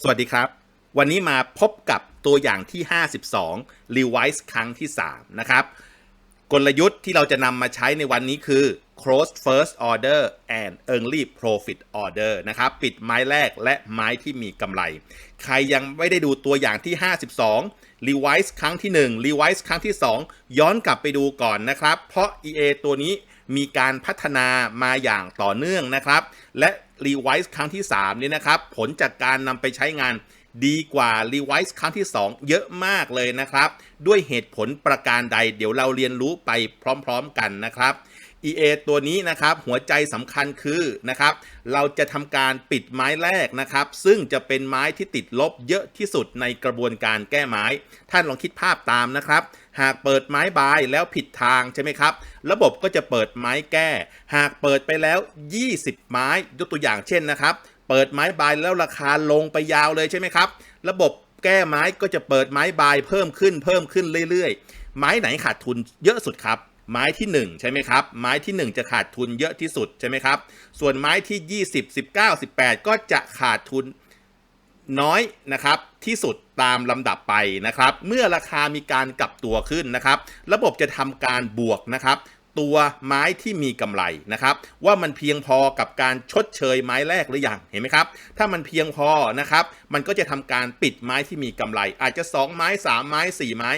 สวัสดีครับ วันนี้มาพบกับตัวอย่างที่ 52 Revise ครั้งที่ 3 นะครับ กลยุทธ์ที่เราจะนำมาใช้ในวันนี้คือ close first order and early profit order นะครับ ปิดไม้แรกและไม้ที่มีกำไร ใครยังไม่ได้ดูตัวอย่างที่ 52 Revise ครั้งที่ 1 Revise ครั้งที่ 2 ย้อนกลับไปดูก่อนนะครับ เพราะ EA ตัวนี้มีการพัฒนามาอย่างต่อเนื่องนะครับ และรีไวซ์ครั้งที่ 3 นี้นะครับ ผลจากการนำไปใช้งานดีกว่ารีไวซ์ครั้งที่ 2 เยอะมากเลยนะครับ ด้วยเหตุผลประการใดเดี๋ยวเราเรียนรู้ไปพร้อม ๆ กันนะครับ EA ตัวนี้นะครับหัวใจสำคัญคือนะครับเราจะทำการปิดไม้แรกนะครับซึ่งจะเป็นไม้ที่ติดลบเยอะที่สุดในกระบวนการแก้ไม้ ท่านลองคิดภาพตามนะครับ หากเปิดไม้บายแล้วผิดทางใช่ไหมครับ ระบบก็จะเปิดไม้แก้ หากเปิดไปแล้ว 20 ไม้ยกตัวอย่างเช่นนะครับเปิดไม้บายแล้วราคาลงไปยาวเลยใช่ไหมครับ ระบบแก้ไม้ก็จะเปิดไม้บายเพิ่มขึ้นเพิ่มขึ้นเรื่อยๆ ไม้ไหนขาดทุนเยอะสุดครับ ไม้ที่ 1 ใช่ไหมครับ ไม้ที่ 1 จะขาดทุนเยอะที่สุดใช่ไหมครับ ส่วนไม้ที่ 20 19 18 ก็จะขาดทุนน้อยนะครับที่สุดตามลำดับไปนะครับ เมื่อราคามีการกลับตัวขึ้นนะครับ ระบบจะทำการบวกนะครับ ตัวไม้ที่มีกำไรนะครับ ว่ามันเพียงพอกับการชดเชยไม้แรกหรือยังเห็นไหมครับ ถ้ามันเพียงพอนะครับ มันก็จะทำการปิดไม้ที่มีกำไร อาจจะ 2 ไม้ 3 ไม้ 4 ไม้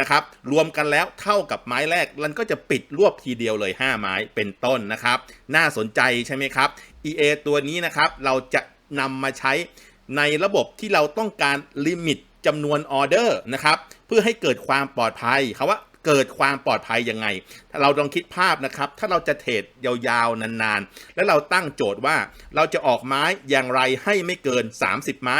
นะครับ รวมกันแล้วเท่ากับไม้แรกมันก็จะปิดรวบทีเดียวเลย 5 ไม้เป็นต้นนะครับ น่าสนใจใช่ไหมครับ EA ตัวนี้นะครับเราจะนำมาใช้ในระบบที่เราต้องการลิมิตจำนวนออเดอร์นะครับเพื่อให้เกิดความปลอดภัยคำว่าเกิดความปลอดภัยยังไง เราลองคิดภาพนะครับ ถ้าเราจะเทรดยาวๆ นานๆ แล้วเราตั้งโจทย์ว่าเราจะออกไม้อย่างไรให้ไม่เกิน 30 ไม้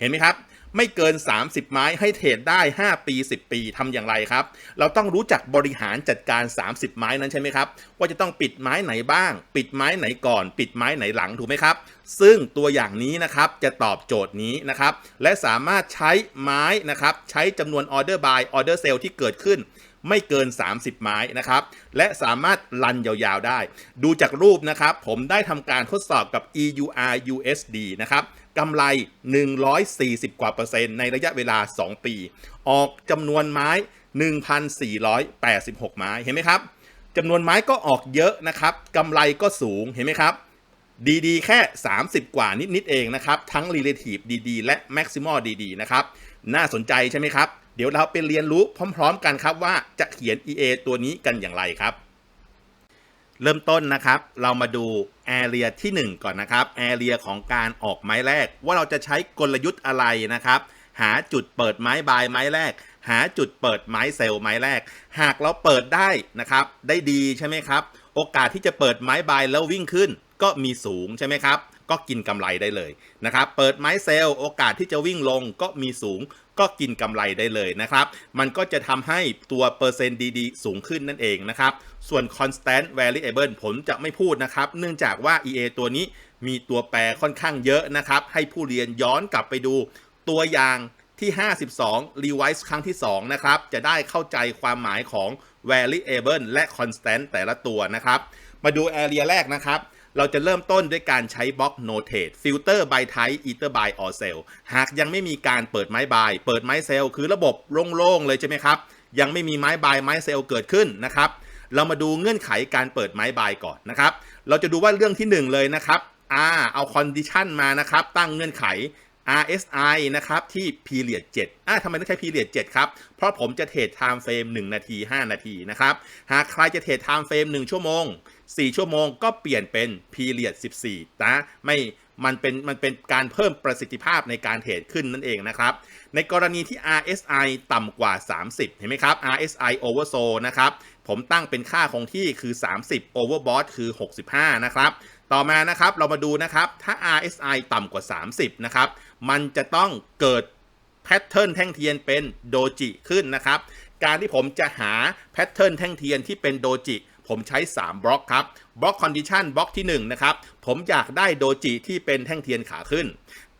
เห็นไหมครับ ไม่เกิน 30 ไม้ให้เทรดได้ 5 ปี 10 ปีทำอย่างไรครับ เราต้องรู้จักบริหารจัดการ 30 ไม้นั้นใช่ไหมครับ ว่าจะต้องปิดไม้ไหนบ้าง ปิดไม้ไหนก่อน ปิดไม้ไหนหลังถูกไหมครับ ซึ่งตัวอย่างนี้นะครับจะตอบโจทย์นี้นะครับ และสามารถใช้ไม้นะครับ ใช้จำนวนออเดอร์บายออเดอร์เซลที่เกิดขึ้นไม่เกิน 30 ไม้นะครับ และสามารถรันยาวๆได้ ดูจากรูปนะครับ ผมได้ทำการทดสอบกับ EUR USD นะครับ กำไร 140 กว่าเปอร์เซ็นต์ในระยะเวลา 2 ปี ออกจำนวนไม้ 1,486 ไม้ เห็นไหมครับจำนวนไม้ก็ออกเยอะนะครับกำไรก็สูง เห็นไหมครับ ดีๆ แค่ 30 กว่านิด ๆ เองนะครับ ทั้ง Relative ดีๆ และ Maximal ดีๆ นะครับ น่าสนใจใช่ไหมครับ เดี๋ยวเราไปเรียนรู้พร้อม ๆ กันครับว่าจะเขียน EA ตัวนี้กันอย่างไรครับ เริ่มต้นนะครับ เรามาดู แอเรียที่ 1 ก่อนนะครับแอเรียของการออกไม้แรก ว่าเราจะใช้กลยุทธ์อะไรนะครับ หาจุดเปิดไม้บายไม้แรก หาจุดเปิดไม้เซลล์ไม้แรก หากเราเปิดได้นะครับ ได้ดีใช่ไหมครับ โอกาสที่จะเปิดไม้บายแล้ววิ่งขึ้น ก็มีสูงใช่ไหมครับ ก็กินกำไรได้เลยนะครับ เปิดไม้เซลล์โอกาสที่จะวิ่งลงก็มีสูงก็กินกำไรได้เลยนะครับ มันก็จะทำให้ตัวเปอร์เซ็นต์ดีๆ สูงขึ้นนั่นเองนะครับ ส่วน constant variable ผมจะไม่พูดนะครับ เนื่องจากว่า EA ตัวนี้มีตัวแปรค่อนข้างเยอะนะครับ ให้ผู้เรียนย้อนกลับไปดูตัวอย่างที่ 52 revise ครั้งที่ 2 นะครับ จะได้เข้าใจความหมายของ variable และ constant แต่ละตัวนะครับ มาดู area แรกนะครับ เราจะเริ่มต้นด้วยการใช้บล็อก notate filter by type either by or sell หากยังไม่มีการเปิดไม้บาย เปิดไม้เซลคือระบบโล่งๆเลยใช่ไหมครับ ยังไม่มีไม้บายไม้เซลเกิดขึ้นนะครับ เรามาดูเงื่อนไขการเปิดไม้บายก่อนนะครับ เราจะดูว่าเรื่องที่ 1 เลยนะครับอ่าเอา condition มานะครับ ตั้งเงื่อนไข RSI นะครับ ที่ period 7อ่าทำไมต้องใช้ period 7 ครับ เพราะผมจะเทรด time frame 1 นาที 5 นาทีนะครับ หากใครจะเทรด time frame 1 ชั่วโมง 4 ชั่วโมงก็เปลี่ยนเป็น period 14 นะไม่มันเป็นมันเป็นการเพิ่มประสิทธิภาพในการเทรดขึ้นนั่นเองนะครับ ในกรณีที่ RSI ต่ำกว่า 30 เห็นไหมครับ RSI oversold นะครับ ผมตั้งเป็นค่าคงที่คือ 30 overbought คือ 65 นะครับ ต่อมานะครับเรามาดูนะครับถ้า RSI ต่ำกว่า 30 นะครับ มันจะต้องเกิดแพทเทิร์นแท่งเทียนเป็นโดจิขึ้นนะครับ การที่ผมจะหาแพทเทิร์นแท่งเทียนที่เป็นโดจิ ผมใช้ 3 บล็อกครับบล็อกคอนดิชันบล็อกที่ 1 นะครับ ผมอยากได้โดจิที่เป็นแท่งเทียนขาขึ้น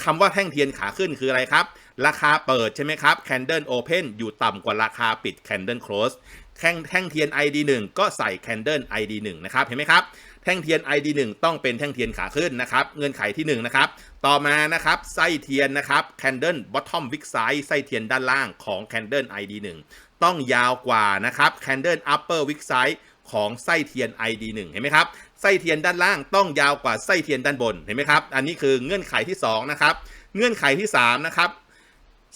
คำว่าแท่งเทียนขาขึ้นคืออะไรครับ ราคาเปิดใช่ไหมครับ Candle Open อยู่ต่ำกว่าราคาปิด Candle Close แท่งแท่งเทียน ID 1ก็ใส่ Candle ID 1นะครับ เห็นไหมครับ แท่งเทียน ID 1ต้องเป็นแท่งเทียนขาขึ้นนะครับ เงื่อนไขที่1นะครับ ต่อมานะครับไส้เทียนนะครับ Candle Bottom Wick Size ไส้เทียนด้านล่างของ Candle ID 1ต้องยาวกว่านะครับ Candle Upper Wick Size ของไส้เทียน ID 1 เห็นไหมครับไส้เทียนด้านล่างต้องยาวกว่าไส้เทียนด้านบนเห็นไหมครับ อันนี้คือเงื่อนไขที่2นะครับเงื่อนไขที่3นะครับ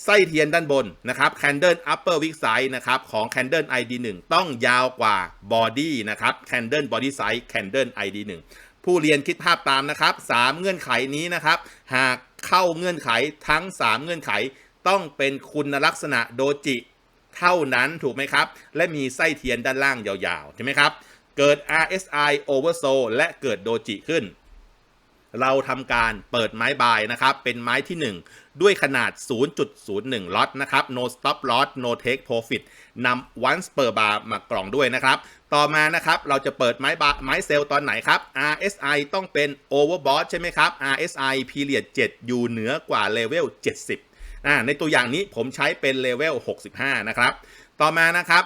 ไส้เทียนด้านบนนะครับ Candle Upper Wick Size นะครับของ Candle ID 1 ต้องยาวกว่า Body นะครับ Candle Body Size Candle ID 1 ผู้เรียนคิดภาพตามนะครับ 3 เงื่อนไขนี้นะครับ หากเข้าเงื่อนไขทั้ง 3 เงื่อนไขต้องเป็นคุณลักษณะโดจิ เท่านั้นถูกไหมครับ และมีไส้เทียนด้านล่างยาวๆใช่ไหมครับ เกิด RSI oversold และเกิดโดจิขึ้น เราทำการเปิดไม้บายนะครับ เป็นไม้ที่ 1 ด้วยขนาด 0.01 ล็อตนะครับ no stop loss no take profit นำ once per bar มากล่องด้วยนะครับ ต่อมานะครับ เราจะเปิดไม้บาไม้เซลล์ตอนไหนครับ RSI ต้องเป็น overbought ใช่ไหมครับ RSI period 7 อยู่เหนือกว่าเลเวล70 อ่าในตัวอย่างนี้ผมใช้เป็นเลเวล 65 นะครับ ต่อมานะครับ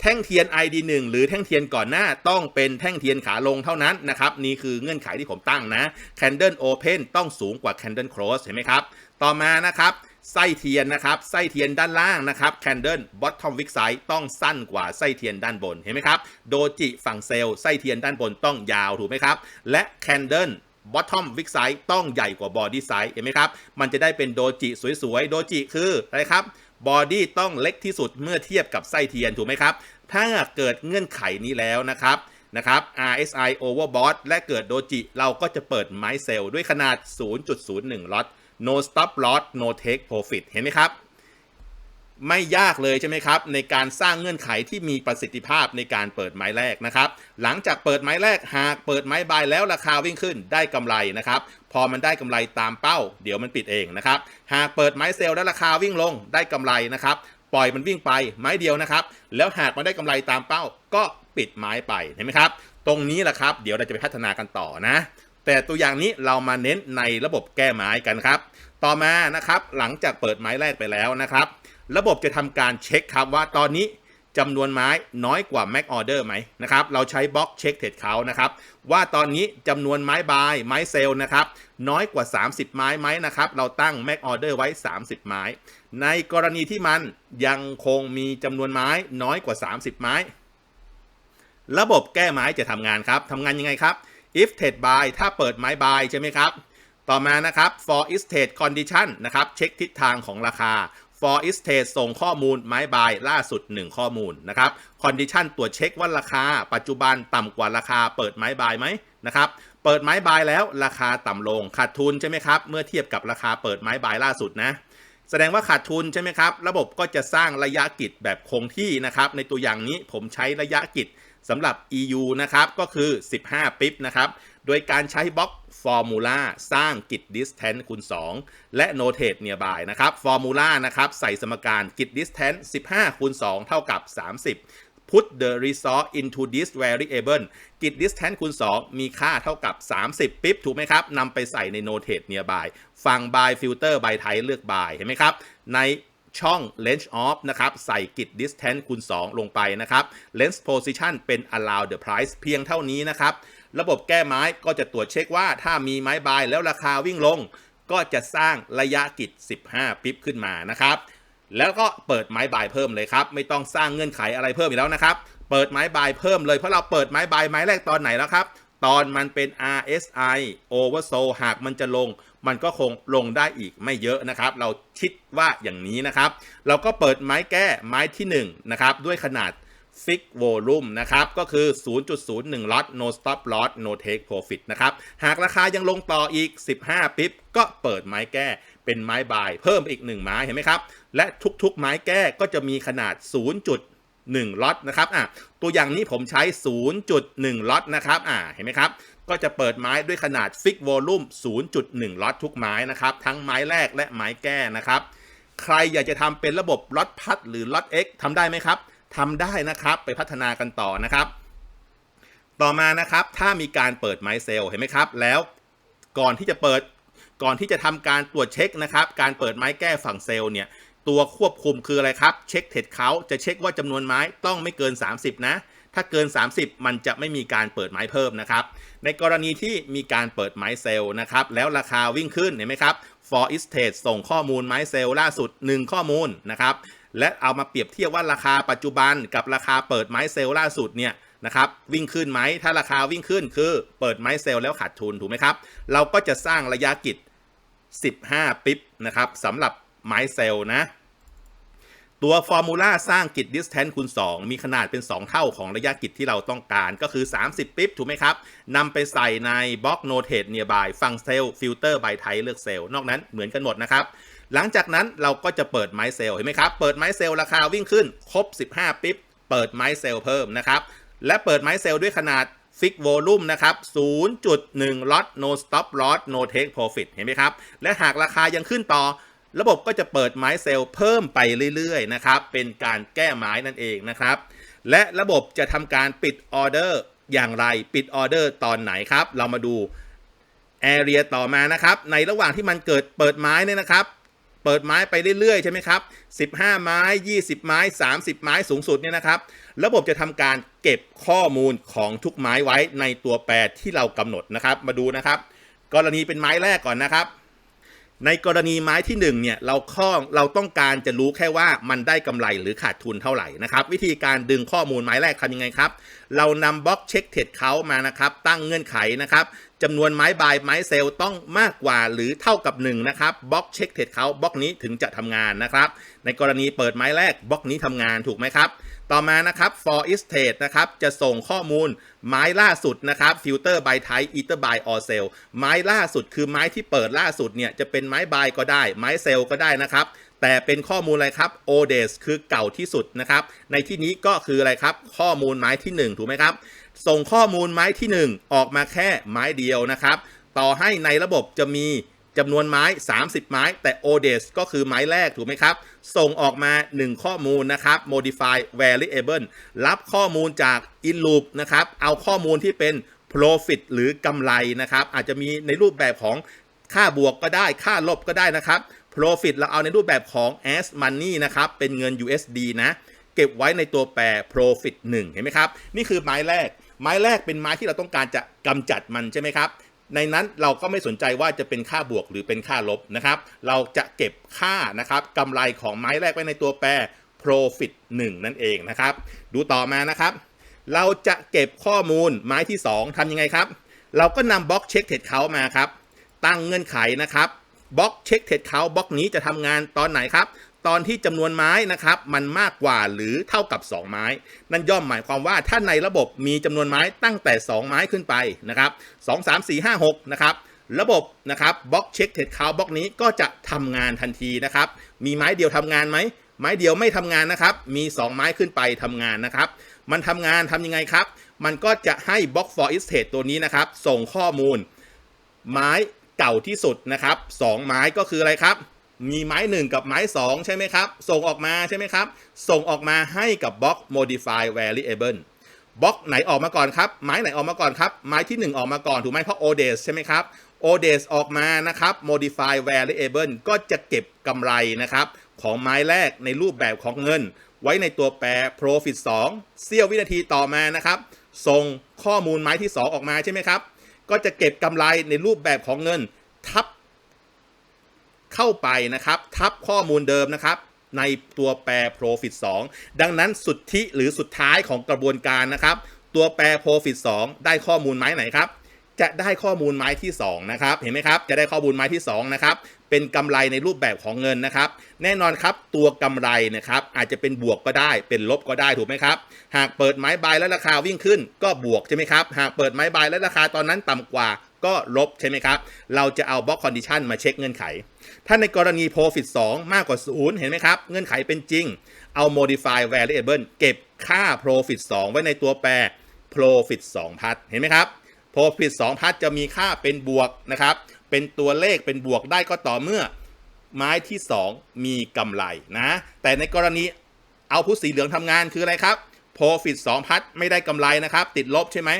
แท่งเทียน ID 1 หรือแท่งเทียนก่อนหน้าต้องเป็นแท่งเทียนขาลงเท่านั้นนะครับ นี่คือเงื่อนไขที่ผมตั้งนะ Candle Open ต้องสูงกว่า Candle Close เห็นไหมครับ ต่อมานะครับไส้เทียนนะครับไส้เทียนด้านล่างนะครับ Candle Bottom Wick Size ต้องสั้นกว่าไส้เทียนด้านบนเห็นไหมครับโดจิฝั่งเซลล์ไส้เทียนด้านบนต้องยาวถูกไหมครับ และ Candle bottom wick size ต้องใหญ่กว่า body size เห็นไหมครับ มันจะได้เป็นโดจิสวยๆ โดจิคืออะไรครับ body ต้องเล็กที่สุดเมื่อเทียบกับไส้เทียนถูกไหมครับ ถ้าเกิดเงื่อนไขนี้แล้วนะครับนะครับ RSI overbought และเกิดโดจิเราก็จะเปิดไม้เซลล์ด้วยขนาด 0.01 ล็อต no stop loss no take profit เห็นไหมครับ ไม่ยากเลยใช่ไหมครับ ในการสร้างเงื่อนไขที่มีประสิทธิภาพในการเปิดไม้แรกนะครับ หลังจากเปิดไม้แรกหากเปิดไม้บายแล้วราคาวิ่งขึ้นได้กำไรนะครับพอมันได้กำไรตามเป้า เดี๋ยวมันปิดเองนะครับ หากเปิดไม้เซลล์แล้วราคาวิ่งลงได้กำไรนะครับ ปล่อยมันวิ่งไปไม้เดียวนะครับ แล้วหากมันได้กำไรตามเป้า ก็ปิดไม้ไปเห็นไหมครับ ตรงนี้แหละครับ เดี๋ยวเราจะไปพัฒนากันต่อนะ แต่ตัวอย่างนี้เรามาเน้นในระบบแก้ไม้กันครับ ต่อมานะครับ หลังจากเปิดไม้แรกไปแล้วนะครับ ระบบจะทำการเช็คครับว่าตอนนี้จำนวนไม้น้อยกว่า Mac Order ไหมนะครับ เราใช้บล็อกเช็คเทรดเขานะครับ ว่าตอนนี้จำนวนไม้บายไม้เซลล์นะครับ น้อยกว่า 30 ไม้ไหมนะครับ เราตั้ง Mac Order ไว้ 30 ไม้ ในกรณีที่มันยังคงมีจำนวนไม้น้อยกว่า 30 ไม้ ระบบแก้ไม้จะทำงานครับทำงานยังไงครับ if trade buy ถ้าเปิดไม้ buy ใช่ไหมครับ ต่อมานะครับ for is trade condition นะครับ เช็คทิศทางของราคา for is trade ส่งข้อมูลไม้ buy ล่าสุด 1 ข้อมูลนะครับ condition ตรวจเช็คว่าราคา ปัจจุบันต่ำกว่าราคาเปิดไม้ buy ไหมนะครับเปิดไม้ buy แล้วราคาต่ำลงขาดทุนใช่ไหมครับเมื่อเทียบกับราคาเปิดไม้ buy ล่าสุดนะแสดงว่าขาดทุนใช่ไหมครับ ระบบก็จะสร้างระยะกิจแบบคงที่นะครับ ในตัวอย่างนี้ผมใช้ระยะกิจสำหรับ EU นะครับ ก็คือ 15 ปิ๊บนะครับ โดยการใช้บล็อกฟอร์มูลาสร้างกิจ distance คูณ 2 และ notate nearby นะครับฟอร์มูลานะครับใส่สมการกิจ distance 15 คูณ 2 เท่ากับ 30 put the resource into this variable กิจ distance คูณ 2 มีค่าเท่ากับ 30 ปิ๊บถูกไหมครับนำไปใส่ใน notate nearby ฝั่ง by filter by type เลือก by เห็นไหมครับ ในช่อง range off นะครับ ใส่กิจ distance คูณ 2 ลงไปนะครับ range position เป็น allow the price เพียงเท่านี้นะครับ ระบบแก้ไม้ก็จะตรวจเช็คว่าถ้ามีไม้บายแล้วราคาวิ่งลง ก็จะสร้างระยะกิจ 15 ปิ๊บขึ้นมานะครับ แล้วก็เปิดไม้บายเพิ่มเลยครับ ไม่ต้องสร้างเงื่อนไขอะไรเพิ่มอีกแล้วนะครับ เปิดไม้บายเพิ่มเลยเพราะเราเปิดไม้บายไม้แรกตอนไหนแล้วครับ ตอนมันเป็น RSI oversold หากมันจะลงมันก็คงลงได้อีกไม่เยอะนะครับ เราคิดว่าอย่างนี้นะครับ เราก็เปิดไม้แก้ไม้ที่1นะครับด้วยขนาด Fix Volume นะครับ ก็คือ 0.01 lot no stop loss no take profit นะครับ หากราคายังลงต่ออีก 15 ปิ๊บ ก็เปิดไม้แก้เป็นไม้บาย เพิ่มอีก 1 ไม้เห็นไหมครับ และทุกๆ ไม้แก้ก็จะมีขนาด 0.1 ล็อตนะครับอะตัวอย่างนี้ผมใช้ 0.1 ล็อตนะครับอ่าเห็นไหมครับก็จะเปิดไม้ด้วยขนาด Fix Volume 0.1 ล็อตทุกไม้นะครับ ทั้งไม้แรกและไม้แก้นะครับ ใครอยากจะทำเป็นระบบล็อตพัดหรือล็อต X ทำได้ไหมครับ ทำได้นะครับ ไปพัฒนากันต่อนะครับ ต่อมานะครับ ถ้ามีการเปิดไม้เซลล์เห็นไหมครับ แล้วก่อนที่จะเปิดก่อนที่จะทำการตรวจเช็คนะครับ การเปิดไม้แก้ฝั่งเซลล์เนี่ย ตัวควบคุมคืออะไรครับ เช็คเทรดเขาจะเช็คว่าจำนวนไม้ต้องไม่เกิน 30 นะ ถ้าเกิน 30 มันจะไม่มีการเปิดไม้เพิ่มนะครับ ในกรณีที่มีการเปิดไม้เซลล์นะครับ แล้วราคาวิ่งขึ้นเห็นไหมครับ for i s t a t e ส่งข้อมูลไม้เซลล์ล่าสุด 1 ข้อมูลนะครับ และเอามาเปรียบเทียบว่าราคาปัจจุบันกับราคาเปิดไม้เซลล์ล่าสุดเนี่ยนะครับวิ่งขึ้นไหมถ้าราคาวิ่งขึ้นคือเปิดไม้เซลล์แล้วขาดทุนถูกไหมครับ เราก็จะสร้างระยะกิจ 15 ปิ๊บนะครับสำหรับไม้เซลล์นะตัวฟอร์มูลาสร้างกิจ distance คูณ 2 มีขนาดเป็น 2 เท่าของระยะกิจที่เราต้องการก็คือ 30 ปิ๊บถูกไหมครับนำไปใส่ในบล็อก notate nearby ฟังเซลล์ฟิลเตอร์ by type เลือกเซลล์นอกนั้นเหมือนกันหมดนะครับ หลังจากนั้นเราก็จะเปิดไม้เซลล์เห็นไหมครับ เปิดไม้เซลล์ราคาวิ่งขึ้นครบ 15 ปิ๊บ เปิดไม้เซลล์เพิ่มนะครับ และเปิดไม้เซลล์ด้วยขนาดฟิกโวลูมนะครับ 0.1 lot no stop loss no take profit เห็นไหมครับ และหากราคายังขึ้นต่อ ระบบก็จะเปิดไม้เซลล์เพิ่มไปเรื่อยๆนะครับ เป็นการแก้ไม้นั่นเองนะครับ และระบบจะทำการปิดออเดอร์อย่างไร ปิดออเดอร์ตอนไหนครับ เรามาดูแอเรียต่อมานะครับ ในระหว่างที่มันเกิดเปิดไม้เนี่ยนะครับ เปิดไม้ไปเรื่อยๆใช่ไหมครับ15 ไม้ 20 ไม้ 30 ไม้สูงสุดเนี่ยนะครับ ระบบจะทำการเก็บข้อมูลของทุกไม้ไว้ในตัวแปรที่เรากำหนดนะครับ มาดูนะครับ กรณีเป็นไม้แรกก่อนนะครับ ในกรณีไม้ที่1เนี่ยเราข้อเราต้องการจะรู้แค่ว่ามันได้กำไรหรือขาดทุนเท่าไหร่นะครับ วิธีการดึงข้อมูลไม้แรกทำยังไงครับ เรานำบล็อกเช็คเทรดเขามานะครับ ตั้งเงื่อนไขนะครับ จำนวนไม้บายไม้เซลล์ต้องมากกว่าหรือเท่ากับ1นะครับบล็อกเช็คเทรดเขาบล็อกนี้ถึงจะทำงานนะครับ ในกรณีเปิดไม้แรกบล็อกนี้ทำงานถูกไหมครับ ต่อมานะครับ for is trade นะครับจะส่งข้อมูลไม้ล่าสุดนะครับ filter by type either by or sell ไม้ล่าสุดคือไม้ที่เปิดล่าสุดเนี่ยจะเป็นไม้ buy ก็ได้ ไม้เซลก็ได้นะครับแต่เป็นข้อมูลอะไรครับ o d e s คือเก่าที่สุดนะครับ ในที่นี้ก็คืออะไรครับ ข้อมูลไม้ที่ 1 ถูกไหมครับ ส่งข้อมูลไม้ที่ 1 ออกมาแค่ไม้เดียวนะครับ ต่อให้ในระบบจะมีจำนวนไม้ 30 ไม้ แต่ o d e s ก็คือไม้แรกถูกไหมครับ ส่งออกมา 1 ข้อมูลนะครับ modify variable รับข้อมูลจาก in loop นะครับ เอาข้อมูลที่เป็น profit หรือกำไรนะครับ อาจจะมีในรูปแบบของค่าบวกก็ได้ ค่าลบก็ได้นะครับ profit เราเอาในรูปแบบของ as money นะครับ เป็นเงิน USD นะ เก็บไว้ในตัวแปร profit 1 เห็นไหมครับ นี่คือไม้แรก ไม้แรกเป็นไม้ที่เราต้องการจะกำจัดมันใช่ไหมครับ ในนั้นเราก็ไม่สนใจว่าจะเป็นค่าบวกหรือเป็นค่าลบนะครับ เราจะเก็บค่านะครับกำไรของไม้แรกไว้ในตัวแปร profit 1 นั่นเองนะครับ ดูต่อมานะครับ เราจะเก็บข้อมูลไม้ที่ 2ทำยังไงครับ เราก็นำบล็อกเช็คเทรดเขามาครับ ตั้งเงื่อนไขนะครับบล็อกเช็คเทรดเขาบล็อกนี้จะทำงานตอนไหนครับ ตอนที่จำนวนไม้นะครับมันมากกว่าหรือเท่ากับ 2 ไม้ นั่นย่อมหมายความว่าถ้าในระบบมีจำนวนไม้ตั้งแต่ 2 ไม้ขึ้นไปนะครับ2 3 4 5 6นะครับระบบนะครับบล็อกเช็คเทรดเขาบล็อกนี้ก็จะทำงานทันทีนะครับ มีไม้เดียวทำงานไหมไม้เดียวไม่ทำงานนะครับ มี 2 ไม้ขึ้นไปทำงานนะครับ มันทำงานทำยังไงครับ มันก็จะให้ block for i s t a t e ตัวนี้นะครับ ส่งข้อมูล ไม้เก่าที่สุดนะครับสองไม้ก็คืออะไรครับ มีไม้ 1 กับไม้ 2 ใช่ไหมครับ ส่งออกมาใช่ไหมครับ ส่งออกมาให้กับบล็อก modify variable บล็อกไหนออกมาก่อนครับ ไม้ไหนออกมาก่อนครับ ไม้ที่ 1 ออกมาก่อน ถูกไหมเพราะ odes ใช่ไหมครับ odes ออกมานะครับ modify variable ก็จะเก็บกำไรนะครับ ของไม้แรกในรูปแบบของเงิน ไว้ในตัวแปร profit 2 เสี้ยววินาทีต่อมานะครับ ส่งข้อมูลไม้ที่ 2 ออกมาใช่ไหมครับ ก็จะเก็บกำไรในรูปแบบของเงิน ทับ เข้าไปนะครับ ทับข้อมูลเดิมนะครับในตัวแปร profit 2 ดังนั้นสุดทธิหรือสุดท้ายของกระบวนการนะครับ ตัวแปร profit 2 ได้ข้อมูลไม้ไหนครับ จะได้ข้อมูลไม้ที่2นะครับเห็นไหมครับ จะได้ข้อมูลไม้ที่2นะครับเป็นกำไรในรูปแบบของเงินนะครับ แน่นอนครับตัวกำไรนะครับอาจจะเป็นบวกก็ได้เป็นลบก็ได้ถูกไหมครับ หากเปิดไม้บายและราคาวิ่งขึ้น ก็บวกใช่ไหมครับหากเปิดไม้บายและราคาตอนนั้นต่ำกว่าก็ลบใช่ไหมครับ เราจะเอาบล็อกคอนดิชันมาเช็คเงื่อนไข ถ้าในกรณี profit 2 มากกว่า 0 เห็นไหมครับ เงื่อนไขเป็นจริง เอา modify variable เก็บค่า profit 2 ไว้ในตัวแปร profit 2 พัดเห็นไหมครับ profit 2 พัดจะมีค่าเป็นบวกนะครับ เป็นตัวเลขเป็นบวกได้ก็ต่อเมื่อไม้ที่ 2 มีกำไรนะ แต่ในกรณีเอาพุทสีเหลืองทำงานคืออะไรครับ profit 2 พัดไม่ได้กำไรนะครับ ติดลบใช่ไหม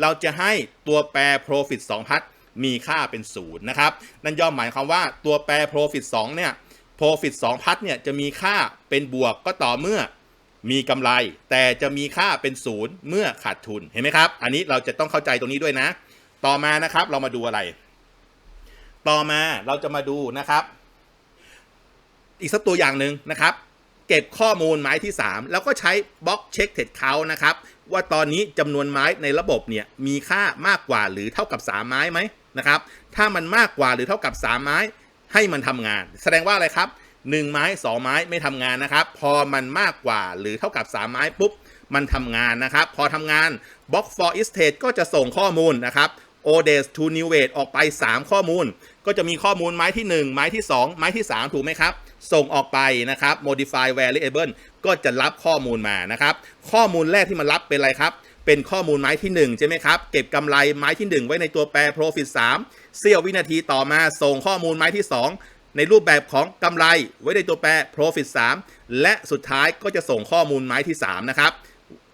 เราจะให้ตัวแปร profit 2 พัด มีค่าเป็นศูนย์นะครับ นั่นย่อมหมายความว่าตัวแปร profit 2เนี่ย profit 2พัดเนี่ยจะมีค่าเป็นบวกก็ต่อเมื่อมีกำไร แต่จะมีค่าเป็นศูนย์เมื่อขาดทุนเห็นไหมครับ อันนี้เราจะต้องเข้าใจตรงนี้ด้วยนะ ต่อมานะครับเรามาดูอะไร ต่อมาเราจะมาดูนะครับ อีกสักตัวอย่างหนึ่งนะครับ เก็บข้อมูลไม้ที่ 3 แล้วก็ใช้บล็อกเช็คเท็ดเขานะครับ ว่าตอนนี้จำนวนไม้ในระบบเนี่ยมีค่ามากกว่าหรือเท่ากับ 3 ไม้ไหม นะครับ ถ้ามันมากกว่าหรือเท่ากับ 3 ไม้ให้มันทำงาน แสดงว่าอะไรครับ 1 ไม้ 2 ไม้ไม่ทำงานนะครับ พอมันมากกว่าหรือเท่ากับ 3 ไม้ปุ๊บมันทำงานนะครับ พอทำงาน Box for Estate ก็จะส่งข้อมูลนะครับ o d e s to New w a g e ออกไป 3 ข้อมูล ก็จะมีข้อมูลไม้ที่ 1 ไม้ที่ 2 ไม้ที่ 3 ถูกไหมครับ ส่งออกไปนะครับ modify variable ก็จะรับข้อมูลมานะครับ ข้อมูลแรกที่มันรับเป็นอะไรครับ เป็นข้อมูลไม้ที่ 1 ใช่ไหมครับ เก็บกำไรไม้ที่ 1 ไว้ในตัวแปร profit 3 เสี้ยววินาทีต่อมาส่งข้อมูลไม้ที่ 2 ในรูปแบบของกำไรไว้ในตัวแปร profit 3 และสุดท้ายก็จะส่งข้อมูลไม้ที่ 3 นะครับ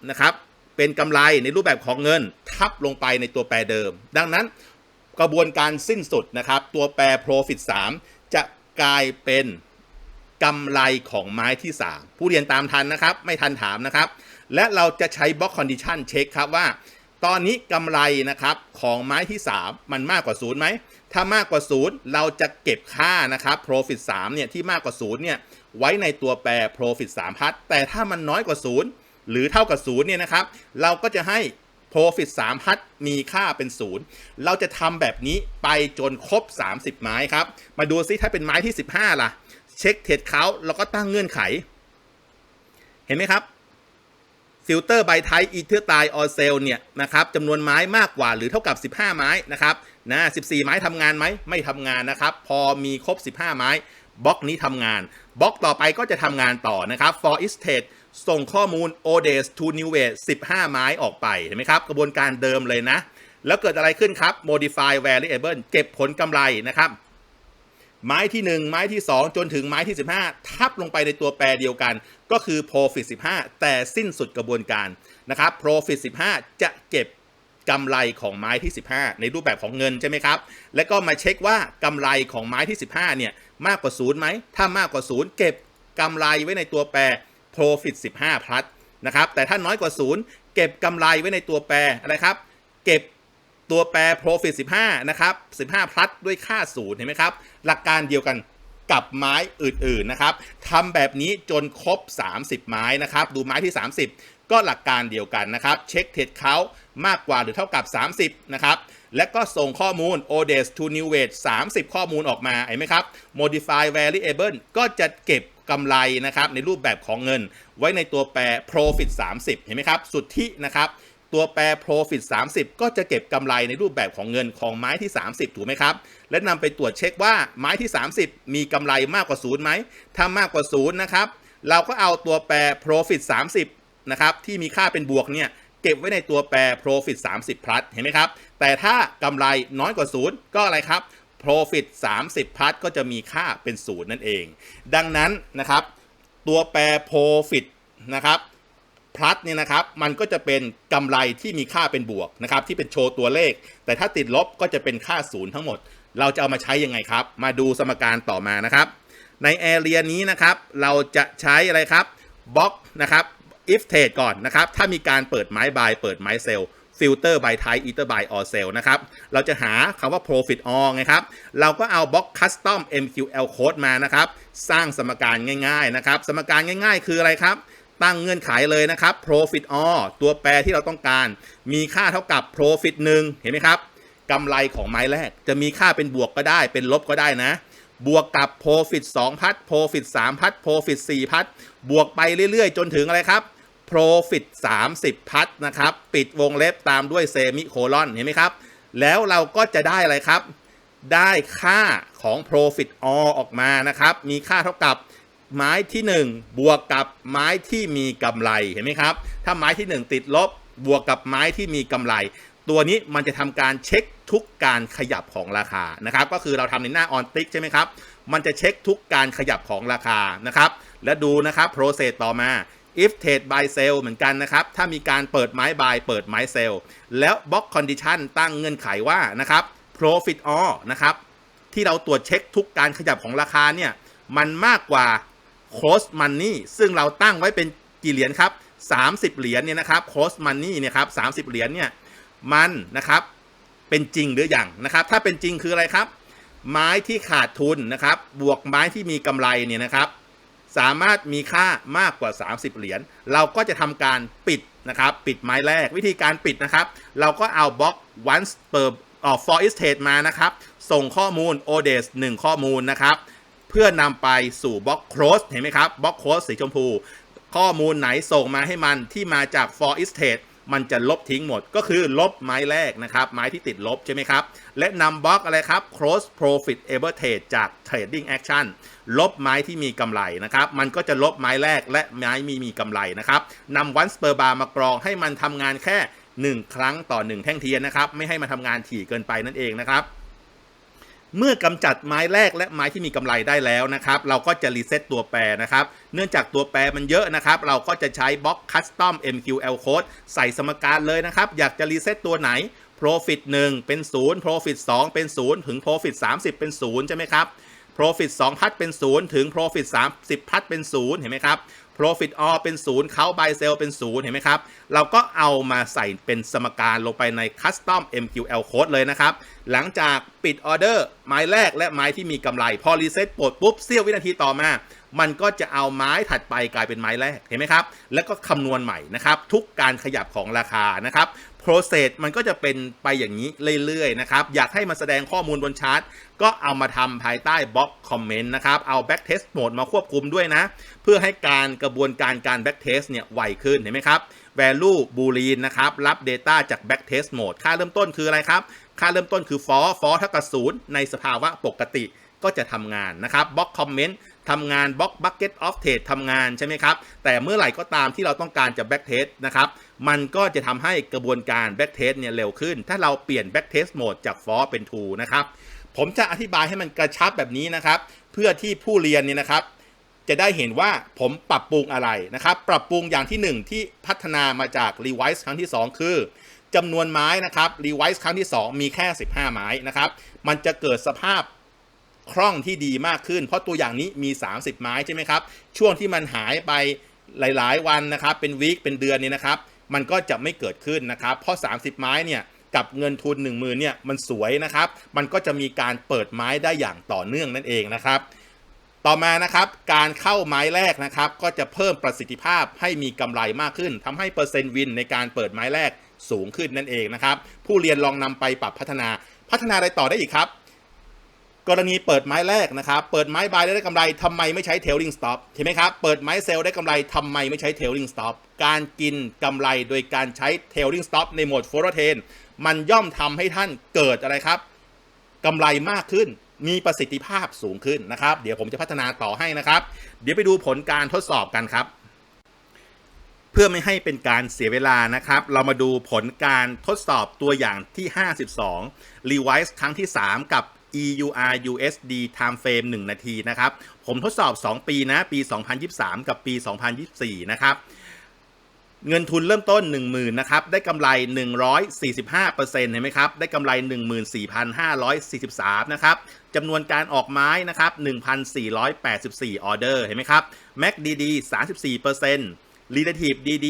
นะครับ เป็นกำไรในรูปแบบของเงินทับลงไปในตัวแปรเดิม ดังนั้นกระบวนการสิ้นสุดนะครับ ตัวแปร profit 3 จะกลายเป็น กำไรของไม้ที่ 3 ผู้เรียนตามทันนะครับ ไม่ทันถามนะครับ และเราจะใช้ block condition เช็คครับว่า ตอนนี้กำไรนะครับของไม้ที่ 3 มันมากกว่า0ไหมถ้ามากกว่า0เราจะเก็บค่านะครับ profit 3เนี่ยที่มากกว่า0เนี่ยไว้ในตัวแปร profit 3 พัดแต่ถ้ามันน้อยกว่า0หรือเท่ากับ0เนี่ยนะครับ เราก็จะให้ profit 3 พัดมีค่าเป็น 0 เราจะทำแบบนี้ไปจนครบ 30 ไม้ครับ มาดูซิถ้าเป็นไม้ที่ 15 ล่ะ เช็คเทรดเขาแล้วก็ตั้งเงื่อนไข เห็นไหมครับฟิลเตอร์ไบไทอีเทอร์ตายออเซลเนี่ยนะครับจำนวนไม้มากกว่าหรือเท่ากับ 15 ไม้นะครับนะ14 ไม้ทำงานไหมไม่ทำงานนะครับ พอมีครบ 15 ไม้บล็อกนี้ทำงานบล็อกต่อไปก็จะทำงานต่อนะครับ for is t a t e ส่งข้อมูล o d e s to new w a y 15 ไม้ออกไปเห็นไหมครับ กระบวนการเดิมเลยนะ แล้วเกิดอะไรขึ้นครับ modify variable เก็บผลกำไรนะครับ ไม้ที่ 1 ไม้ที่ 2 จนถึงไม้ที่ 15 ทับลงไปในตัวแปรเดียวกัน ก็คือ profit 15 แต่สิ้นสุดกระบวนการนะครับ profit 15 จะเก็บกำไรของไม้ที่ 15 ในรูปแบบของเงินใช่ไหมครับ แล้วก็มาเช็คว่ากำไรของไม้ที่ 15 เนี่ยมากกว่า0ไหม ถ้ามากกว่า0เก็บกำไรไว้ในตัวแปร profit 15 plus นะครับ แต่ถ้าน้อยกว่า0เก็บกำไรไว้ในตัวแปรอะไรครับ เก็บ ตัวแปร profit 15 นะครับ 15 plus ด้วยค่า0เห็นไหมครับ หลักการเดียวกันกับไม้อื่นๆนะครับทำแบบนี้จนครบ 30 ไม้นะครับ ดูไม้ที่ 30 ก็หลักการเดียวกันนะครับ เช็คเทรดเขามากกว่าหรือเท่ากับ 30 นะครับ และก็ส่งข้อมูล o d e s to new weight 30 ข้อมูลออกมาเห็นไหมครับ modify variable ก็จะเก็บกำไรนะครับในรูปแบบของเงิน ไว้ในตัวแปร profit 30 เห็นไหมครับ สุทธินะครับ ตัวแปร profit 30 ก็จะเก็บกำไรในรูปแบบของเงินของไม้ที่ 30 ถูกไหมครับ และนำไปตรวจเช็คว่าไม้ที่ 30 มีกำไรมากกว่า0ไหม ถ้ามากกว่า0นย์นะครับ เราก็เอาตัวแปร profit 30 นะครับ ที่มีค่าเป็นบวกเนี่ยเก็บไว้ในตัวแปร profit 30 plus เห็นไหมครับ แต่ถ้ากำไรน้อยกว่า0ก็อะไรครับ profit 30 plus ก็จะมีค่าเป็น0นั่นเอง ดังนั้นนะครับ ตัวแปร profit นะครับ plus เนี่ยนะครับมันก็จะเป็นกำไรที่มีค่าเป็นบวกนะครับที่เป็นโชว์ตัวเลข แต่ถ้าติดลบก็จะเป็นค่าศูนย์ทั้งหมด เราจะเอามาใช้ยังไงครับ มาดูสมการต่อมานะครับ ในแอเรียนี้นะครับเราจะใช้อะไรครับบล็อกนะครับ if trade ก่อนนะครับ ถ้ามีการเปิดไม้ buy เปิดไม้ sell filter by type either buy or sell นะครับ เราจะหาคำว่า profit all ไงครับ เราก็เอาบล็อก custom MQL code มานะครับ สร้างสมการง่าย ๆ นะครับ สมการง่าย ๆ คืออะไรครับ ตั้งเงื่อนไขเลยนะครับ profit all ตัวแปรที่เราต้องการ มีค่าเท่ากับ profit 1 เห็นไหมครับกำไรของไม้แรก จะมีค่าเป็นบวกก็ได้ เป็นลบก็ได้นะ บวกกับ profit 2 พัด profit 3 พัด profit 4 พัด บวกไปเรื่อยๆ จนถึงอะไรครับ profit 30 พัดนะครับ ปิดวงเล็บตามด้วยเซมิโคลอนเห็นไหมครับ แล้วเราก็จะได้อะไรครับ ได้ค่าของ profit all ออกมานะครับ มีค่าเท่ากับ ไม้ที่ 1 บวกกับไม้ที่มีกำไรเห็นไหมครับ ถ้าไม้ที่ 1 ติดลบบวกกับไม้ที่มีกำไร ตัวนี้มันจะทำการเช็คทุกการขยับของราคานะครับ ก็คือเราทำในหน้าออนติกใช่ไหมครับ มันจะเช็คทุกการขยับของราคานะครับ และดูนะครับ process ต่อมา if trade by sell เหมือนกันนะครับ ถ้ามีการเปิดไม้ buy เปิดไม้ sell แล้ว box condition ตั้งเงื่อนไขว่านะครับ profit all นะครับ ที่เราตรวจเช็คทุกการขยับของราคาเนี่ย มันมากกว่า close money ซึ่งเราตั้งไว้เป็นกี่เหรียญครับ30 เหรียญเนี่ยนะครับ cost money เนี่ยครับ30เหรียญเนี่ยมันนะครับเป็นจริงหรืออยังนะครับ ถ้าเป็นจริงคืออะไรครับ ไม้ที่ขาดทุนนะครับ บวกไม้ที่มีกำไรเนี่ยนะครับ สามารถมีค่ามากกว่า 30 เหรียญเราก็จะทำการปิดนะครับ ปิดไม้แรกวิธีการปิดนะครับ เราก็เอาบล็อก once per ออก for estate มานะครับ ส่งข้อมูล odes 1ข้อมูลนะครับ พื่อนำไปสู่บล็อก close เห็นไหมครับบล็อก close สีชมพู ข้อมูลไหนส่งมาให้มันที่มาจาก for estate มันจะลบทิ้งหมดก็คือลบไม้แรกนะครับ ไม้ที่ติดลบใช่ไหมครับ และนำบล็อกอะไรครับ close profit ever trade จาก trading action ลบไม้ที่มีกำไรนะครับ มันก็จะลบไม้แรกและไม้มีมีกำไรนะครับนำ once per bar มากรองให้มันทำงานแค่ 1 ครั้งต่อ 1 แท่งเทียนนะครับ ไม่ให้มันทำงานถี่เกินไปนั่นเองนะครับ เมื่อกำจัดไม้แรกและไม้ที่มีกำไรได้แล้วนะครับ เราก็จะรีเซ็ตตัวแปรนะครับ เนื่องจากตัวแปรมันเยอะนะครับ เราก็จะใช้บล็อก custom MQL code ใส่สมการเลยนะครับ อยากจะรีเซ็ตตัวไหน profit 1 เป็น 0 profit 2 เป็น 0 ถึง profit 30 เป็น 0 ใช่ไหมครับ profit 2 พัดเป็น 0 ถึง profit 30 พัดเป็น 0 เห็นไหมครับ profit all เป็น0เขา buy sell เป็น0เห็นไหมครับ เราก็เอามาใส่เป็นสมการลงไปใน custom MQL code เลยนะครับ หลังจากปิดออเดอร์ไม้แรกและไม้ที่มีกำไร พอรีเซ็ตปลดปุ๊บเสี้ยววินาทีต่อมา มันก็จะเอาไม้ถัดไปกลายเป็นไม้แรกเห็นไหมครับ แล้วก็คำนวณใหม่นะครับ ทุกการขยับของราคานะครับ process มันก็จะเป็นไปอย่างนี้เรื่อยๆนะครับ อยากให้มาแสดงข้อมูลบนชาร์ตก็เอามาทำภายใต้บล็อกคอมเมนต์นะครับ เอา back test mode มาควบคุมด้วยนะ เพื่อให้การกระบวนการการ back test เนี่ยไวขึ้นเห็นไหมครับ value boolean นะครับ รับ data จาก back test mode ค่าเริ่มต้นคืออะไรครับ ค่าเริ่มต้นคือ for for เท่ากับศูนย์ในสภาวะปกติก็จะทำงานนะครับบล็อกคอมเมนต์ ทำงานบล็อก bucket of trade ทำงานใช่ไหมครับ แต่เมื่อไหร่ก็ตามที่เราต้องการจะ back test นะครับ มันก็จะทำให้กระบวนการ back test เนี่ยเร็วขึ้น ถ้าเราเปลี่ยน back test mode จาก for เป็น to นะครับ ผมจะอธิบายให้มันกระชับแบบนี้นะครับ เพื่อที่ผู้เรียนเนี่ยนะครับ จะได้เห็นว่าผมปรับปรุงอะไรนะครับ ปรับปรุงอย่างที่ 1 ที่พัฒนามาจาก revise ครั้งที่ 2 คือจำนวนไม้นะครับ revise ครั้งที่ 2 มีแค่ 15 ไม้นะครับ มันจะเกิดสภาพ คล่องที่ดีมากขึ้น เพราะตัวอย่างนี้มี 30 ไม้ใช่ไหมครับ ช่วงที่มันหายไปหลาย ๆ วันนะครับ เป็นวีคเป็นเดือนเนี่ยนะครับ มันก็จะไม่เกิดขึ้นนะครับ เพราะ 30 ไม้เนี่ยกับเงินทุน 1 0,000เนี่ยมันสวยนะครับ มันก็จะมีการเปิดไม้ได้อย่างต่อเนื่องนั่นเองนะครับ ต่อมานะครับการเข้าไม้แรกนะครับ ก็จะเพิ่มประสิทธิภาพให้มีกำไรมากขึ้นทำให้เปอร์เซ็นต์วินในการเปิดไม้แรกสูงขึ้นนั่นเองนะครับ ผู้เรียนลองนำไปปรับพัฒนาพัฒนาอะไรต่อได้อีกครับ กรณีเปิดไม้แรกนะครับ เปิดไม้บายได้กำไรทำไมไม่ใช้ tailing stop เห็นไหมครับ เปิดไม้เซลได้กำไรทำไมไม่ใช้ tailing stop การกินกำไรโดยการใช้ tailing stop ในโหมด f o r t e n มันย่อมทำให้ท่านเกิดอะไรครับกำไรมากขึ้นมีประสิทธิภาพสูงขึ้นนะครับ เดี๋ยวผมจะพัฒนาต่อให้นะครับ เดี๋ยวไปดูผลการทดสอบกันครับ เพื่อไม่ให้เป็นการเสียเวลานะครับ เรามาดูผลการทดสอบตัวอย่างที่ 52 Revise ครั้งที่ 3 กับ EUR USD Time Frame 1 นาทีนะครับ ผมทดสอบ 2 ปีนะ ปี 2023 กับปี 2024 นะครับเงินทุนเริ่มต้น 10,000นะครับ ได้กำไร 145%เห็นไหมครับ ได้กำไร 14,543 นะครับจำนวนการออกไม้นะครับ 1,484 ออเดอร์ เห็นไหมครับ MACDD 34% Relative DD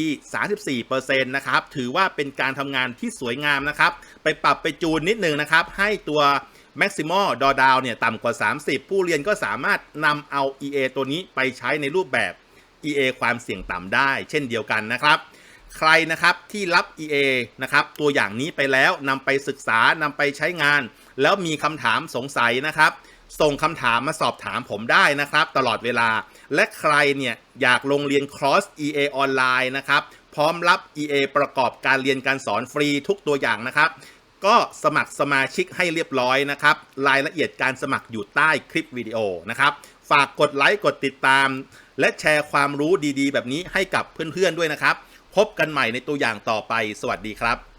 34%นะครับ ถือว่าเป็นการทำงานที่สวยงามนะครับ ไปปรับไปจูนนิดนึงนะครับ ให้ตัว Maximal d o w Down เนี่ยต่ำกว่า 30 ผู้เรียนก็สามารถนำเอา EA ตัวนี้ไปใช้ในรูปแบบ EA ความเสี่ยงต่ำได้ เช่นเดียวกันนะครับ ใครนะครับที่รับ EA นะครับตัวอย่างนี้ไปแล้วนำไปศึกษานำไปใช้งาน แล้วมีคำถามสงสัยนะครับ ส่งคำถามมาสอบถามผมได้นะครับ ตลอดเวลา และใครเนี่ยอยากลงเรียนคอร์ส EA ออนไลน์นะครับพร้อมรับ EA ประกอบการเรียนการสอนฟรีทุกตัวอย่างนะครับ ก็สมัครสมาชิกให้เรียบร้อยนะครับ รายละเอียดการสมัครอยู่ใต้คลิปวิดีโอนะครับ ฝากกดไลค์กดติดตาม และแชร์ความรู้ดีๆ แบบนี้ให้กับเพื่อนๆด้วยนะครับ พบกันใหม่ในตัวอย่างต่อไป สวัสดีครับ